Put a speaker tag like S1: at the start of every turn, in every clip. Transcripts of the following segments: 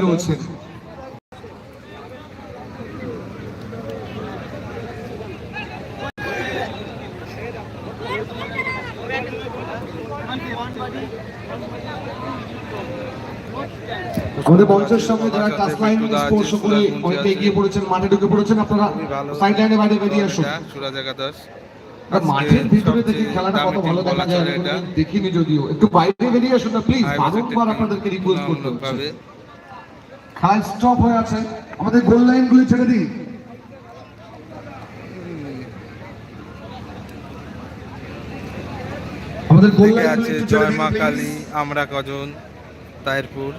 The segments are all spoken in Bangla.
S1: রয়েছেন আমাদের মঞ্চের যারা টাচ লাইন স্পর্শ করে অনেকটা এগিয়ে পড়েছেন মাঠে ঢুকে পড়েছেন আপনারা সাইড লাইনে বাইরে বেরিয়ে আসুন। মাঠের ভিতরে খেলাটা কত ভালো দেখা যায় আমি দেখিনি যদিও। একটু বাইরে বেরিয়ে আসুন না প্লিজ বারংবার আপনাদেরকে রিকোয়েস্ট করতে হচ্ছে।
S2: ভাবে
S1: স্টপ হয়ে আছে। আমাদের গোল লাইন গুলি ছেড়ে দিন। আমাদের গোল লাইন
S2: আছে জয় মা কালী আমরা কজন? তাইরপুর।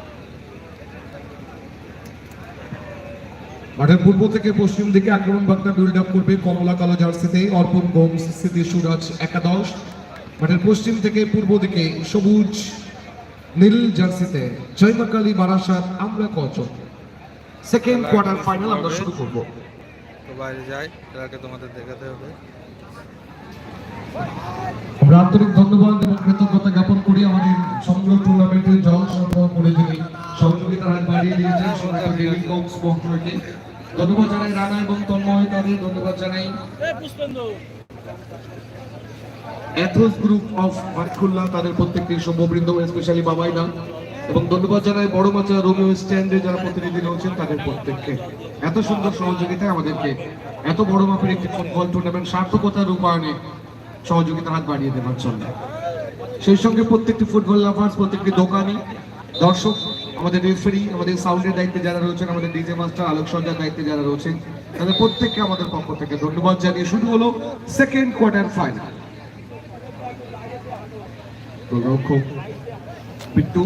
S1: মাঠের পূর্ব থেকে পশ্চিম দিকে আক্রমণ বার্তা বিল্ড আপ করবে কমলা কালো জার্সিতে অর্পণ গোমস স্মৃতি সুরাজ একাদশ। মাঠের পশ্চিম থেকে পূর্ব দিকে সবুজ নীল জার্সিতে। জয়মা কালী বারাসাত আমরা কজন? সেকেন্ড কোয়ার্টার ফাইনাল আমরা শুরু করব।
S2: তো বাইরে যাই খেলাকে তোমাদের দেখাতে হবে।
S1: আমরা আন্তরিক ধন্যবাদ এবং কৃতজ্ঞতা জ্ঞাপন করি আমাদের সমগ্র টুর্নামেন্টের জল সরবরাহ করে যিনি সহযোগিতার হাত বাড়িয়ে দিয়েছেন বহরকে ধন্যবাদ। জানাই রানা এবং তন্ময় তাদের ধন্যবাদ জানাই। অ্যাথোস গ্রুপ অফ মাঠখুল্লা তাদের প্রত্যেকটি সৌম্যবৃন্দ স্পেশালি বাবাই বাবাইদা। এবং ধন্যবাদ জানাই বড় মাচা রোমিও স্ট্যান্ডে যারা প্রতিনিধি রয়েছেন, তাদের প্রত্যেককে। এত সুন্দর সহযোগিতায় আমাদেরকে এত বড় মাপের একটি ফুটবল টুর্নামেন্ট সার্থকতা রূপায়ণে সহযোগিতার হাত বাড়িয়ে দেওয়ার জন্য। সেই সঙ্গে প্রত্যেকটি ফুটবল লাভার্স প্রত্যেকটি দোকানি, দর্শক, আমাদের রেফারি আমাদের সাউন্ডের দায়িত্বে যারা রয়েছেন, আমাদের ডিজে মাস্টার আলোকসজ্জার দায়িত্বে যারা রয়েছেন, তাদের প্রত্যেককে আমাদের পক্ষ থেকে ধন্যবাদ জানিয়ে শুরু হলো সেকেন্ড কোয়ার্টার ফাইনাল গোলরক্ষক বিট্টু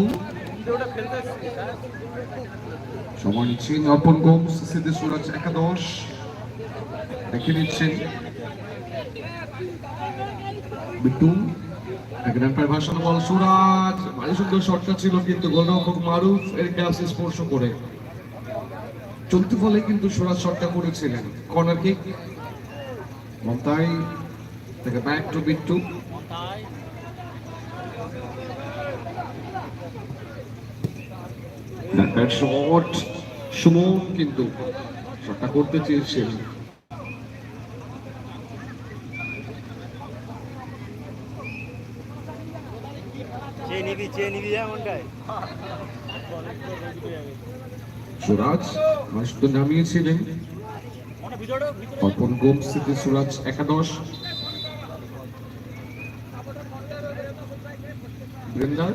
S1: সময় নিচ্ছেন অর্পণ গোমস সিদ্ধি সুরাজ একাদশ। দেখে নিচ্ছেন বিট্টু। সুন্দর শটটা ছিল, কিন্তু মারুফ এর স্পর্শ করে। চলতি ফলে কিন্তু সুরাজ শটটা করেছিলেন। Corner kick. মমতাই বিট্টু। ব্যাট শট সুমন কিন্তু শটটা করতে চেয়েছিল।
S3: চেয়ে নিবি চেয়ে নিবি এমনটাই
S1: সুরাজ মাসুদ নামিয়েছিলেন। অর্পণ গোম স্মৃতি সুরাজ একাদশ। বৃন্দার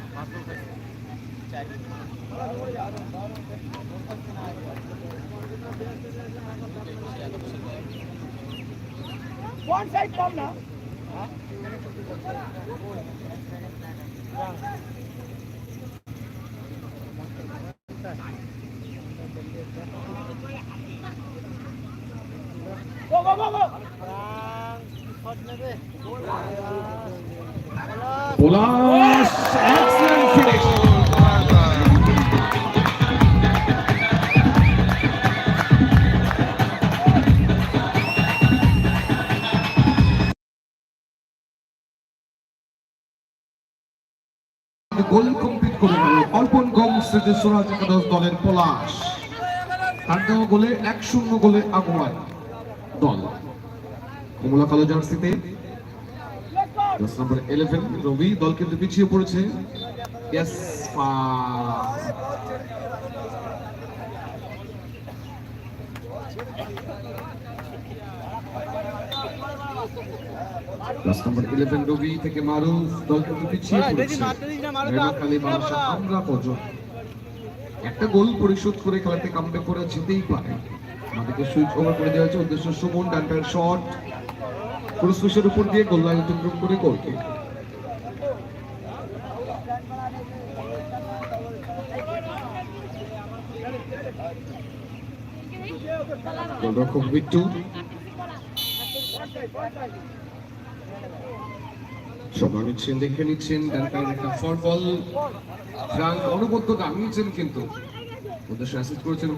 S3: ওয়ান সাইড কম না গো গো গো গো
S1: পলাশ এক্সেলেন্ট ফিনিশ Goal complete করে গেল অল্পন গম স্মৃতি সুরাজ একাদশ দলের পলাশ। তার দেওয়া গোলে এক শূন্য গোলে আগুয়ায় দল। কমলা কালো জার্সিতে দশ নম্বর ইলেভেন রবি দল কিন্তু পিছিয়ে পড়েছে। Yes, pass. দশ নম্বর ইলেভেন রবি থেকে মারুফ দল পিছিয়ে পড়েছে। আমরা পর্যন্ত। একটা গোল পরিশোধ করে খেলাতে কামব্যাক করা যেতেই পারে আমাদেরকে সুইচ ওভার করে দেওয়া হয়েছে উদ্দেশ্য সুমন ডান্টার শট ক্রুসফিশের উপর দিয়ে গোল লাইন অতিক্রম করে গোল গোলরক্ষক বিট্টু সময় নিচ্ছেন, দেখে নিচ্ছেন ডান পায়ের একটা বল কিন্তু। করেছেন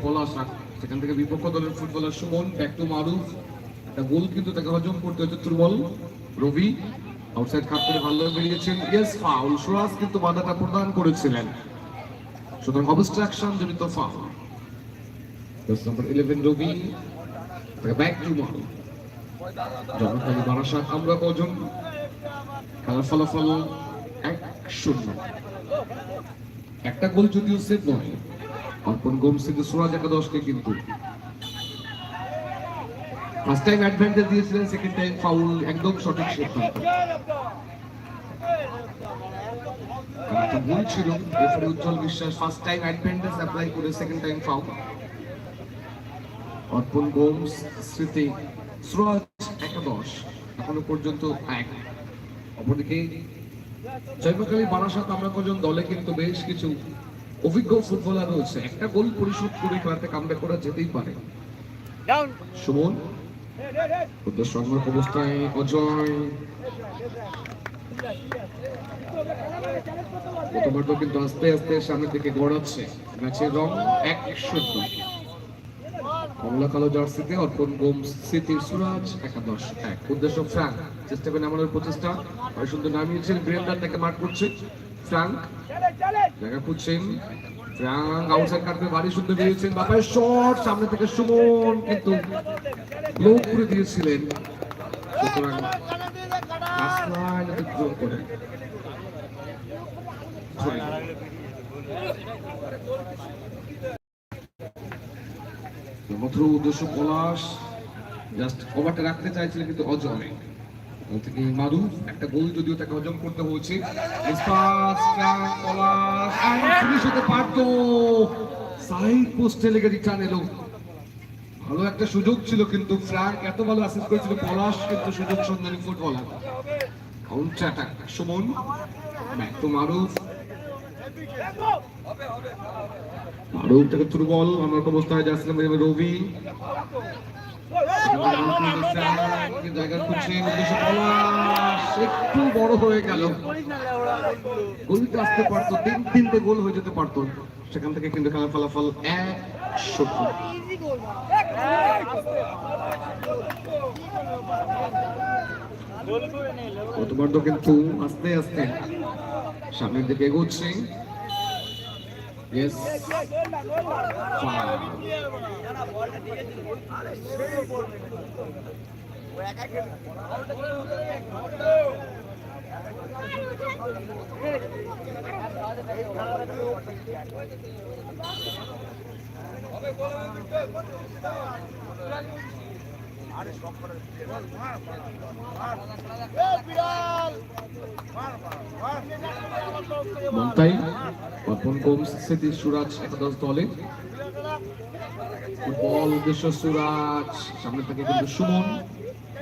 S1: সেখান থেকে বিপক্ষ দলের ফুটবলার সুমন ব্যাক মারুফ। একটা গোল কিন্তু তাকে হজম করতে হচ্ছে দুর্বল রবি আউটসাইড কাপ করে ভালো বেরিয়েছেন। ইয়েস ফাউল সুরাজ কিন্তু বাধাটা প্রদান করেছিলেন। সুতরাং অবস্ট্রাকশন জনিত foul eleven Rabi back to Maruf. জনকালী Barasat আমরা কজন খেলার ফলাফল এক শূন্য। একটা গোল যদিও সেভ নয়, অর্পণ গোমস থেকে সুরাজ একাদশকে কিন্তু ফার্স্ট টাইম অ্যাডভান্টেজ দিয়েছিলেন সেকেন্ড টাইম ফাউল একদম সঠিক সিদ্ধান্ত। একটা ভুল ছিল referee Biswas first time advantage apply করে second time foul Arpan Gomes Smriti একাদশ এখনও পর্যন্ত এক। অপরদিকে জয়প্রকালী বারাসাত আমরা কজন দলে কিন্তু বেশ কিছু অভিজ্ঞ ফুটবলার রয়েছে। একটা গোল পরিশোধ করে খেলাতে কামব্যাক করা যেতেই পারে। সুমন উদ্দেশ্য অবস্থায় অজয়। প্রথমবার তো কিন্তু আস্তে আস্তে সামনের দিকে গড়াচ্ছে। ম্যাচের রং এক শূন্য। কমলা কালো জার্সিতে অর্পণ গোম স্মৃতির সুরাজ, একাদশ এক। উদ্দেশ্য ফ্রাঙ্ক। চেষ্টা করে আমাদের প্রচেষ্টা। ভাই সুন্দর নামিয়েছেন ব্রেন্ডার তাকে মার্ক করছে ফ্রাঙ্ক। জায়গা খুঁজছেন ফ্রাঙ্ক। আউটসাইড কাটবে ভারী সুন্দর বেরিয়েছেন বাপায় শট। সামনে থেকে সুমন, কিন্তু ব্লক করে দিয়েছিলেন। সুতরাং করে। মাত্র উদ্দেশ্য পলাশ। জাস্ট কভারটা রাখতে চাইছিলেন কিন্তু ওখান থেকে একটা গোল যদিও তাকে হজম করতে হয়েছে। পারতো। পোস্টে এলো। ভালো একটা সুযোগ ছিল কিন্তু ফ্রাঙ্ক এত ভালো অ্যাসিস্ট করেছিল, পলাশ কিন্তু সুযোগ সন্ধানী footballer counter Suman. Back Maruf Maruf থেকে থ্রু বল আমার অবস্থায় যাচ্ছিলাম রবি। একটু বড় হয়ে আসতে পারতো, তিন তিনটে গোল হয়ে যেতে পারতো। সেখান থেকে কিন্তু খেলার ফলাফল এক তো কিন্তু আস্তে আস্তে সামনের দিকে এগোচ্ছে। Yes. Foul. মমতাই অর্পণ সুরাজ একাদশ দলে। উদ্দেশ্য সুরাজ, সামনে কিন্তু সুমন।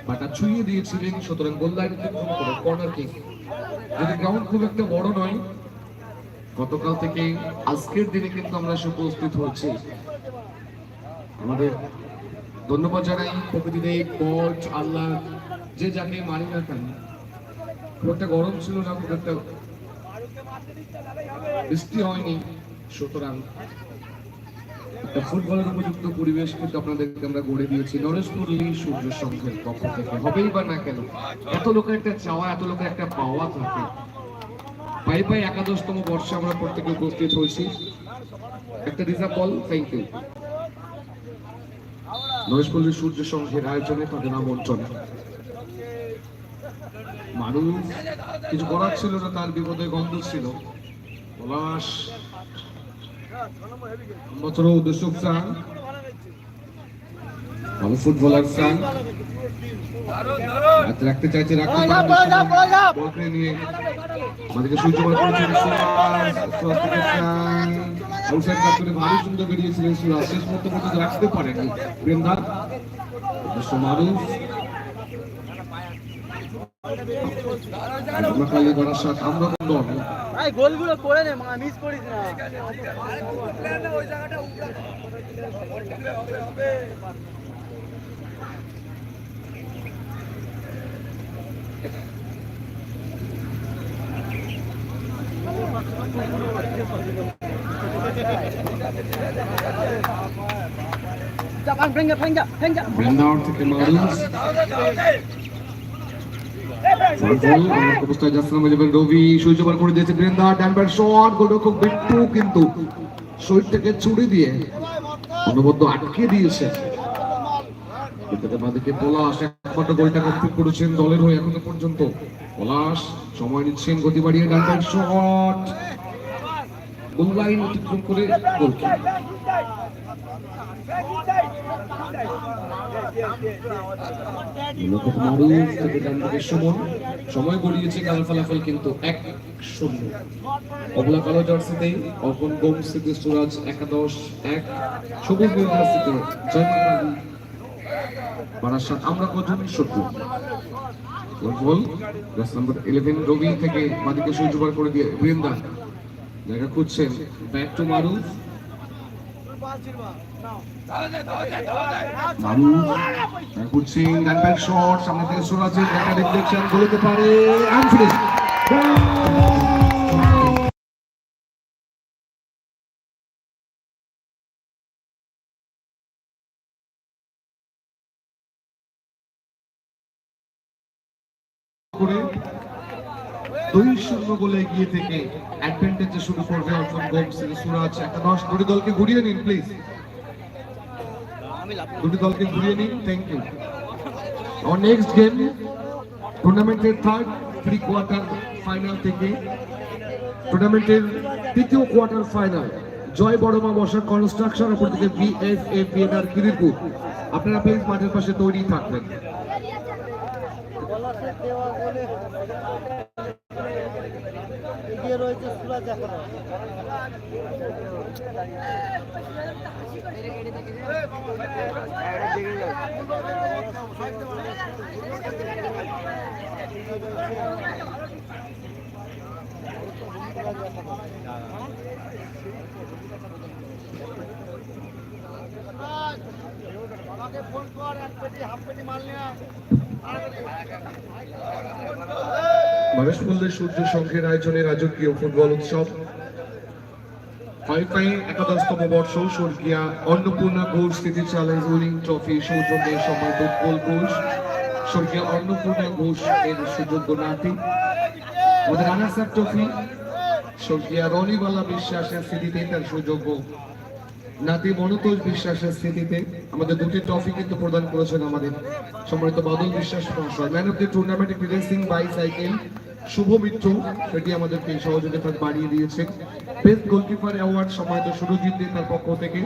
S1: বাটা ছুঁয়ে দিয়েছিলেন সুতরাং গোল লাইন কর্নার কিক যদি গ্রাউন্ড খুব একটা বড় নয়, গতকাল থেকে আজকের দিনে কিন্তু আমরা এসে উপস্থিত হচ্ছি আমাদের ধন্যবাদ জানাই প্রকৃতিদেব গড আল্লাহ, যে যাকে মানি না কেন। খুব গরম ছিল না, খুব একটা বৃষ্টি হয়নি। সুতরাং ফুটবলের উপযুক্ত পরিবেশ কিন্তু আপনাদেরকে আমরা গড়ে দিয়েছি। নরেশপুর সূর্য সংঘের পক্ষ থেকে, হবেই বা না কেন? এত লোকের একটা চাওয়া, এত লোকের একটা পাওয়া থাকে। পাই পাই একাদশতম বর্ষে আমরা প্রত্যেকে উপস্থিত হয়েছি। একটা reserve ball thank you Nareshpalli Surya সংঘের আয়োজনে তাদের আমন্ত্রণ। মানুষ কিছু করার ছিল না তার বিপদে গন্ধ ছিল। পলাশ বছর উদ্দেশ্য ফ্রান ভালো ফুটবলার হাতে রাখতে চাইছে রাখতে নিয়ে? আমাদেরকে সূর্য করেছেন সুরাজ সুরাজ থেকে ফ্রান আউটসাইড কাট করে ভারী সুন্দর বেরিয়েছিলেন সুরাজ শেষ পর্যন্ত রাখতে পারেনি। বৃন্দার মারুফ আমরা খালি করার সাথে আমরা কোন দল
S3: ভাই গোলগুলো করে নে মা মিস করিস না
S1: মারুস ফুটবল অবস্থায় যাচ্ছে নামে রবি সুইচ করে দিয়েছে বৃন্দা ডান শট গোলরক্ষক কিন্তু শরীর থেকে দিয়ে অনবদ্য আটকে দিয়েছে। কিন্তু পলাশ, একমাত্র গোলটা করেছেন দলের হয়ে এখনও পর্যন্ত। পলাশ, সময় নিচ্ছেন, গতি বাড়িয়ে ডান ব্যাট শট লাইন অতিক্রম করে সময় গড়িয়েছে ফলাফল কিন্তু এক শূন্য। অবলা কালো সুরাজ একাদশ এক, সবুজ আমরা কজন রবি থেকে বাদিকে করে দিয়ে বৃন্দা। জায়গা খুঁজছেন ব্যাক টু মারুফ। মারুফ জায়গা খুঁজছেন ডান ব্যাক শট, সামনে থেকে সুরাজের দেখা রিফ্লেকশন বলতে পারে finish. করে দুই শূন্য গোলে এগিয়ে থেকে অ্যাডভান্টেজে শুরু করবে অর্পণ গোমস সুরাজ। একটা দশ দুটি দলকে ঘুরিয়ে নিন প্লিজ দুটি দলকে ঘুরিয়ে নিন থ্যাংক ইউ আমার নেক্সট গেম টুর্নামেন্টের থার্ড প্রি কোয়ার্টার ফাইনাল থেকে টুর্নামেন্টের তৃতীয় কোয়ার্টার ফাইনাল জয় বড়মা বসা কনস্ট্রাকশন অপরদিকে বিএসএ বিএনআর কিরিরপুর আপনারা প্লিজ মাঠের পাশে তৈরি থাকবেন। মানুষপল্লের সূর্য সংঘের আয়োজনে রাজকীয় ফুটবল উৎসব। ফাইফাই একাদশতম বর্ষ, স্বর্গীয়া অন্নপূর্ণা ঘোষ স্মৃতি চ্যালেঞ্জ উইনিং ট্রফি, সৌজন্যে সম্মানিত উৎপল ঘোষ। স্বর্গীয় অন্নপূর্ণা ঘোষ এর সুযোগ্য নাতি। আমাদের আপ ট্রফি, স্বর্গীয়া রনিবালা বিশ্বাসের স্মৃতিতে তার সুযোগ্য নাতি মনোতোষ বিশ্বাসের স্মৃতিতে আমাদের দুটি ট্রফি কিন্তু প্রদান করেছেন আমাদের সম্মানিত বাদল বিশ্বাস মহাশয়। Man of the tournament racing bicycle Shubho Mitra, সেটি আমাদেরকে সহযোগিতা বাড়িয়ে দিয়েছেন বেস্ট গোলকিপার অ্যাওয়ার্ড সম্মানিত সুরজিৎ দে তার পক্ষ থেকে।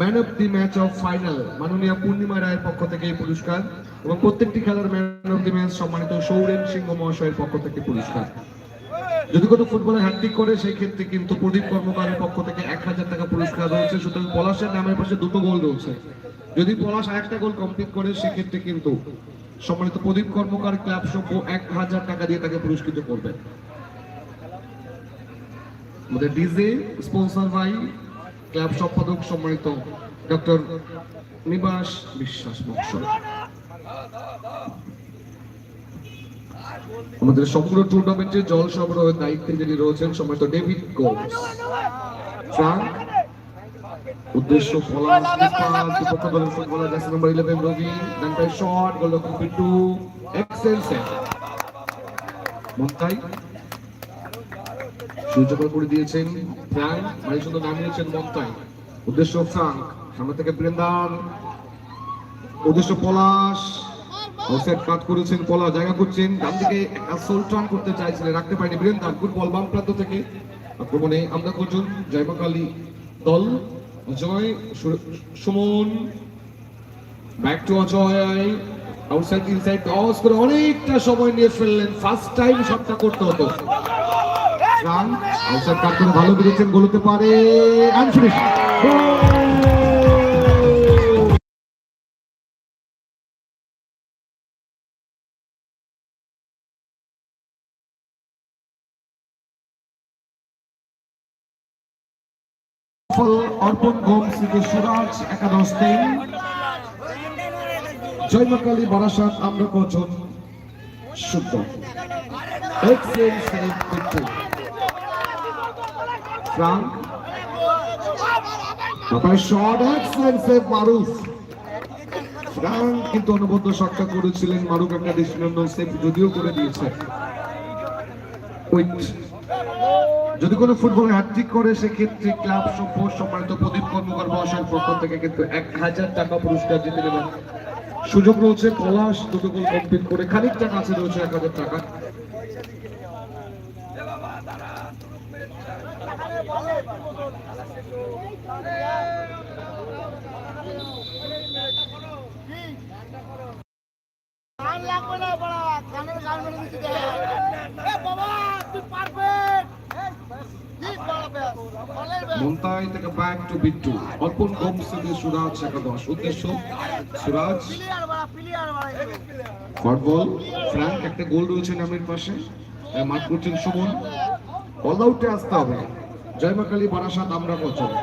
S1: Man of the match of final মাননীয় পূর্ণিমা রায়ের পক্ষ থেকে এই পুরস্কার এবং প্রত্যেকটি খেলার ম্যান অফ দি ম্যাচ সম্মানিত সৌরেন সিংহ মহাশয়ের পক্ষ থেকে পুরস্কার। যদি কোনো ফুটবলে হ্যাট্রিক করে সেই ক্ষেত্রে কিন্তু প্রদীপ কর্মকারের পক্ষ থেকে এক হাজার টাকা পুরস্কার রয়েছে। সুতরাং পলাশের নামের পাশে দুটো গোল রয়েছে। যদি পলাশ আরেকটা গোল কমপ্লিট করে, সেক্ষেত্রে কিন্তু সম্মানিত প্রদীপ কর্মকার ক্লাব সভ্য এক হাজার টাকা দিয়ে তাকে পুরস্কৃত করবে। আমাদের ডিজে স্পন্সর বাই ক্লাব সম্পাদক সম্মানিত ডক্টর নিবাস বিশ্বাস মহাশয় আমাদের সম্পূর্ণ টুর্নামেন্টে জল সরবরাহের দায়িত্বে যিনি রয়েছেন সম্মানিত ডেভিড উদ্দেশ্য পলাশ নিপাল বিপক্ষ দলের ফুটবলার জার্সি নাম্বার 11 রবি ডানটাই শট গোলরক্ষক পিট্টু এক্সেলেন্ট সেভ মন্তাই সুযোগ করে দিয়েছেন উদ্দেশ্য ফ্রাঙ্ক, সামনে থেকে বৃন্দান উদ্দেশ্য পলাশ অফসাইড কাট করেছেন পলা জায়গা করছেন। ডান দিকে একটা সোল টার্ন করতে চাইছিলেন, রাখতে পারেনি বীরেন্দ্র গুড বল বাম প্রান্ত থেকে আক্রমণে আমরা করছেন জয়মাকালী দল। Ajay Suman. Back to Ajay. Outside inside cross করে অনেকটা সময় নিয়ে ফেললেন। ফার্স্ট টাইম শটটা করতে হতো। রান আউটসাইড কাট করে ভালো বেরিয়েছেন গোলতে পারে, and অর্পণ গোম থেকে সুরাজ একাদশ তিন জয়মাকালী বারাসাত আমরা শুদ্ধ। মারুফ। কিন্তু অনবদ্য করেছিলেন, মারুফ একটা যদিও করে দিয়েছে। উইট যদি কোনো ফুটবল হ্যাট্রিক করে, সেক্ষেত্রে ক্লাব সভ্য সম্মানিত প্রদীপ কর্মকার মহাশয়ের পক্ষ থেকে কিন্তু এক হাজার টাকা পুরস্কার জিতে নেবেন। সুযোগ রয়েছে, পলাশ, দুটো গোল কমপ্লিট করে খানিকটা কাছে রয়েছে এক হাজার টাকা।
S4: বাবা, তুই পারফেক্ট
S1: মন্তাই থেকে ব্যাক টু বিট্টু অর্পণ থেকে সুরাজ একাদশ। উদ্দেশ্য, সুরাজ।
S4: প্লেয়ার বড়া প্লেয়ার বড়া
S1: হট বল ফ্র্যাঙ্ক, একটা গোল রয়েছে নামের পাশে। মাঠ করছেন সুমন। অল আউটে আসতে হবে। জয়মা কালী, বারাসাত, আমরা পছন্দ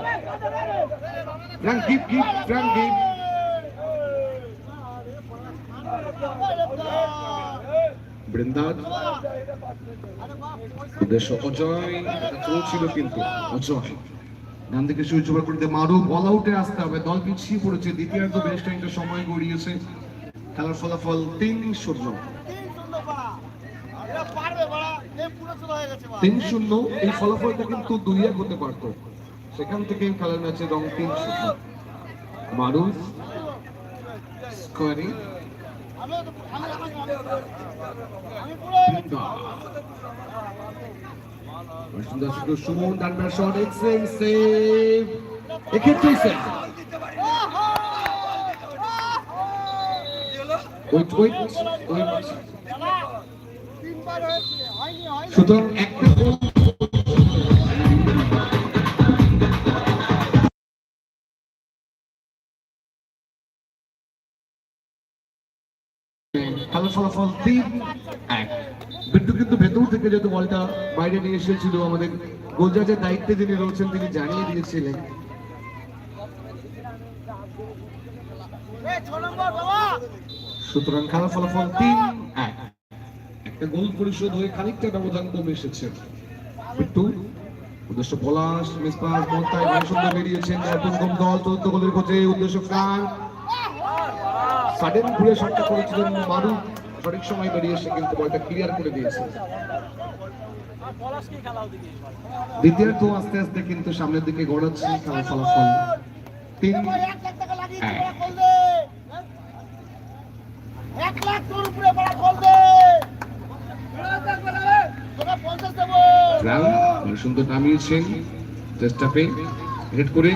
S1: ফ্র্যাঙ্ক গিপ গিপ ফ্র্যাঙ্ক গিপ বৃন্দাজ উদ্দেশ্য অজয় থ্রো ছিল কিন্তু, অজয়। ডান দিকে সুইচ ওভার করে দিয়ে মারুফ অল আউটে আসতে হবে, দল পিছিয়ে পড়েছে, দ্বিতীয়ার্ধ বেশ খানিকটা সময় গড়িয়েছে। খেলার ফলাফল তিন শূন্য।
S4: তিন
S1: শূন্য, এই ফলাফলটা কিন্তু দুই এক হতে পারত। সেখান থেকে খেলার ম্যাচে রং তিন শূন্য। মারুফ স্কোয়ারিং
S4: আমি পুরো
S1: সুমন ডানবার শট এক্সেলেন্ট সেভ এক্ষেত্রেই সেভ ওয়েট ওয়েট সুতরাং একটা খেলার ফলাফল তিন এক। বিট্টু কিন্তু ভেতর থেকে যেহেতু বলটা বাইরে নিয়ে এসেছিল আমাদের গোলজাজের দায়িত্বে যিনি রয়েছেন, তিনি জানিয়ে দিয়েছিলেন। সুতরাং খেলার ফলাফল তিন এক। একটা গোল পরিশোধ হয়ে খানিকটা ব্যবধান কমে এসেছে। বিট্টু, উদ্দেশ্য পলাশ, মিসপাস মন্তাই ভাই সুন্দর বেরিয়েছেন। নতুন দল চৌদ্দ গোলের কোচে উদ্দেশ্য ফ্রাঙ্ক সাডেন ঘুরে শটটা করেছিলেন মারু। সঠিক সময় বেরিয়ে এসে কিন্তু বলটা ক্লিয়ার করে দিয়েছে। দ্বিতীয়ার্ধ আস্তে আস্তে কিন্তু সামনের দিকে গড়াচ্ছে খেলার ফলাফল তিন। সুন্দর নামিয়েছেন চেষ্টা পেয়ে হেড করে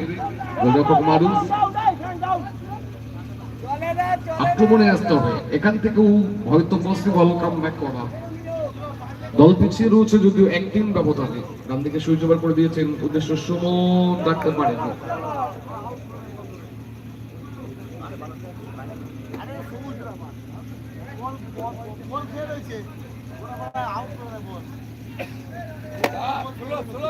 S1: গোলরক্ষক মারুফ আক্রমণে আসতে হবে। এখান থেকেও হয়তো পসিবল কাম ব্যাক করা। দল পিছিয়ে রয়েছে যদিও একদিন ব্যবধানে। ডান দিকে ওভার করে দিয়েছেন উদ্দেশ্য সুমন রাখতে
S4: বড়া আউট হলো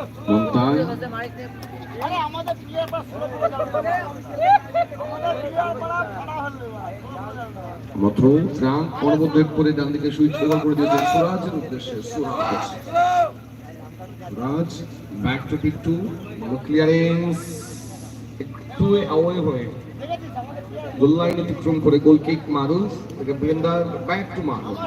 S1: মাত্র ফ্রাঙ্ক পরবর্তী করে ডান দিকে সুইচ ওভার করে দিয়েছেন সুরাজের উদ্দেশ্যে। সুরাজ। সুরাজ ব্যাক টু পিট্টু ভালো ক্লিয়ারেন্স একটু অ্যাওয়ে হয়ে গোল লাইন অতিক্রম করে গোল কিক মারুফ থেকে Blender
S4: back to Maruf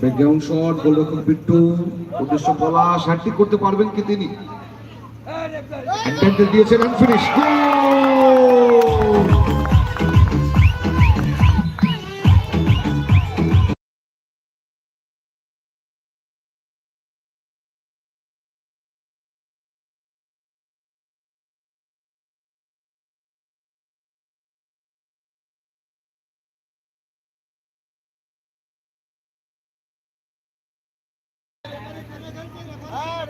S1: background shot গোলরক্ষক বিট্টু উদ্দেশ্য বলা হ্যাট্রিক করতে পারবেন কি তিনি? দিয়েছেন আনফিনিশ গোল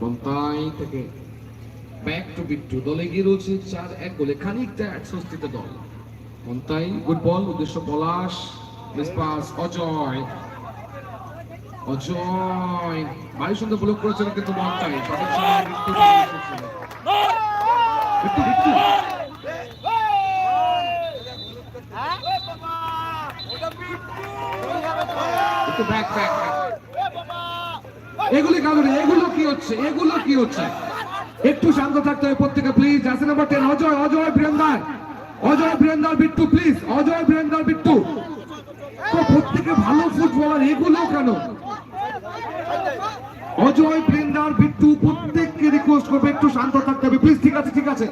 S1: পন্থাই থেকে ব্যাক টু বিট্টু দলে এগিয়ে রয়েছে চার এক গোলে খানিকটা একস্বস্তিতে দল। পন্থাই গুড বল উদ্দেশ্য পলাশ মিসপাস অজয়। অজয় ভারী সুন্দর ব্লক করেছিল কিন্তু মন্তাই সঠিক সময়ে এসেছিল। বিট্টু বিট্টু একটু ব্যাক ব্যাক এগুলি কারণে, এগুলো কি হচ্ছে, এগুলো কি হচ্ছে? একটু শান্ত থাকতে হবে প্রত্যেকে প্লিজ আছে number ten Ajay Ajay Virender Ajay Virender Bittu please Ajay Virender Bittu. তো প্রত্যেকে ভালো ফুটবলার এগুলো কেন? অজয় বীরেন্দার বিট্টু প্রত্যেককে রিকোয়েস্ট করবে, একটু শান্ত থাকতে হবে। প্লিজ ঠিক আছে ঠিক আছে।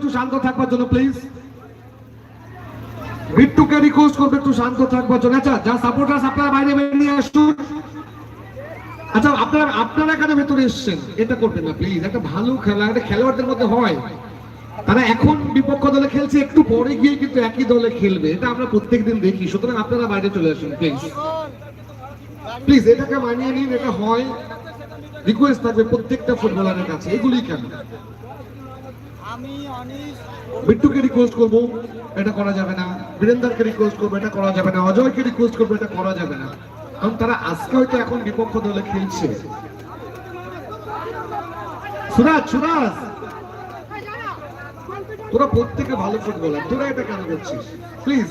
S1: একটু শান্ত থাকবার জন্য প্লিজ রিকোয়েস্ট করবে, একটু শান্ত থাকবার জন্য। আচ্ছা যা আপনারা বাইরে বেরিয়ে আসুন। আচ্ছা আপনারা আপনারা ভেতরে এসছেন? এটা করবেন না প্লিজ একটা ভালো খেলা একটা খেলোয়াড়দের মধ্যে হয়। তারা এখন বিপক্ষ দলে খেলছে, একটু পরে গিয়ে কিন্তু একই দলে খেলবে। এটা আমরা প্রত্যেকদিন দেখি। সুতরাং আপনারা বাইরে চলে আসুন প্লিজ প্লিজ এটাকে মানিয়ে নিন, এটা হয়। রিকোয়েস্ট থাকবে প্রত্যেকটা ফুটবলারের কাছে। এগুলি কেন?
S3: অনিশ
S1: রিকোয়েস্ট করব, এটা করা যাবে না। বীরেন্দারকে রিকোয়েস্ট করব, এটা করা যাবে না। অজয়কে রিকোয়েস্ট করব, এটা করা যাবে না। কারণ তারা আজকে হয়তো এখন বিপক্ষ দলে খেলছে। সুরাজ সুরাজ! তোরা প্রত্যেকে ভালো ফুটবলার তোরা এটা কেন করছিস? প্লিজ